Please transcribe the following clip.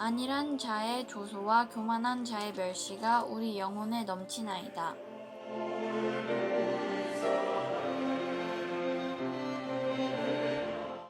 안일한 자의 조소와 교만한 자의 멸시가 우리 영혼에 넘치나이다.